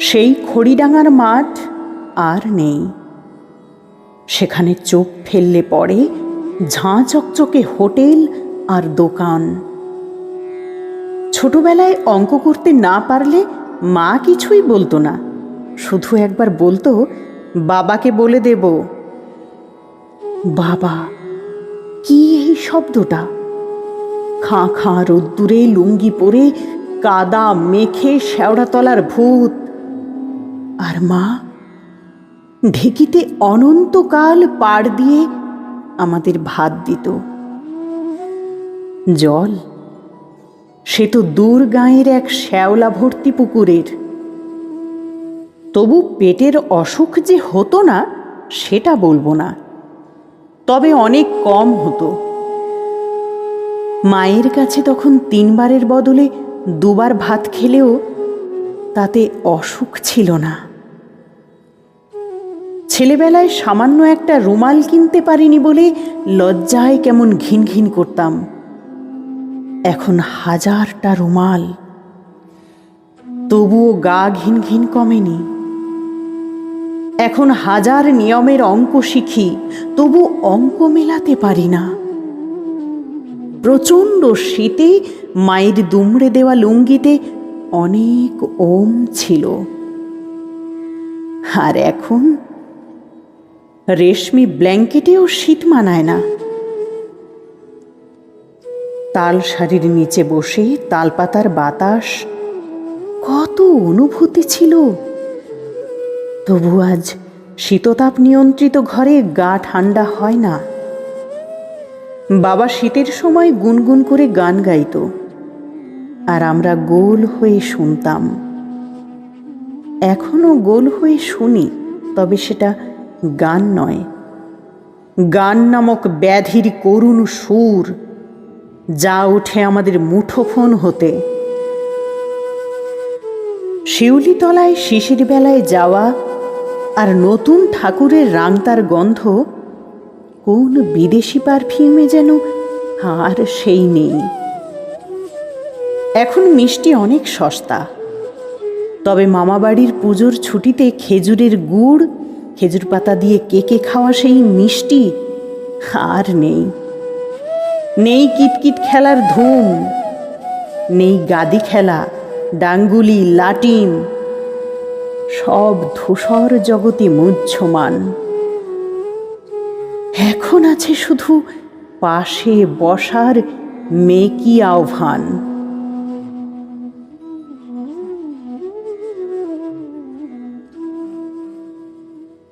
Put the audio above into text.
সেই খড়িডাঙার মাঠ আর নেই। সেখানে চোখ ফেললে পড়ে ঝাঁ চকচকে হোটেল আর দোকান। ছোটবেলায় অঙ্ক করতে না পারলে মা কিছুই বলতো না। শুধু একবার বলতো, বাবাকে বলে দেব। বাবা, কি এই শব্দটা? খাঁ খাঁ রোদ্দুরে লুঙ্গি পরে কাদা মেখে শেওড়াতলার ভূত। আর মা, ঢেকিতে অনন্তকাল পাড় দিয়ে আমাদের ভাত দিত। জল, সে তো দূর গাঁয়ের এক শ্যাওলা ভর্তি পুকুরের। তবু পেটের অসুখ যে হতো না, সেটা বলব না। তবে অনেক কম হতো। মায়ের কাছে তখন তিনবারের বদলে দুবার ভাত খেলেও তাতে অসুখ ছিল না। ছেলেবেলায় সামান্য একটা রুমাল কিনতে পারিনি বলে লজ্জায় কেমন ঘিন ঘিন করতাম। এখন হাজারটা রুমাল। তবুও গা ঘিন ঘিন কমেনি। এখন হাজার নিয়মের অঙ্ক শিখি, তবু অঙ্ক মেলাতে পারি না। প্রচণ্ড শীতে মায়ের দুমড়ে দেওয়া লুঙ্গিতে অনেক ওম ছিল। আর এখন রেশমি ব্ল্যাঙ্কেটেও শীত মানায় না। তাল শাড়ির নিচে বসে তালপাতার বাতাস কত অনুভূতি ছিল। তবু আজ শীততাপ নিয়ন্ত্রিত ঘরে গা ঠান্ডা হয় না। বাবা শীতের সময় গুনগুন করে গান গাইত, আর আমরা গোল হয়ে শুনতাম। এখনও গোল হয়ে শুনি, তবে সেটা গান নয়। গান নামক ব্যাধির করুণ সুর যা ওঠে আমাদের মুঠোফোন হতে। শিউলিতলায় শিশির বেলায় যাওয়া আর নতুন ঠাকুরের রাংতার গন্ধ, কোন বিদেশি পারফিউমে যেন আর সেই নেই। এখন মিষ্টি অনেক সস্তা, তবে মামাবাড়ির পুজোর ছুটিতে খেজুরের গুড় খেজুর পাতা দিয়ে কেকে খাওয়া সেই মিষ্টি? আর নেই। নেই কিতকিত খেলার ধুম। নেই গাদি খেলা, ডাঙ্গুলি লাটিম সব ধূসর জগতে মুহ্যমান। এখন আছে শুধু পাশে বসার মেকি আহ্বান।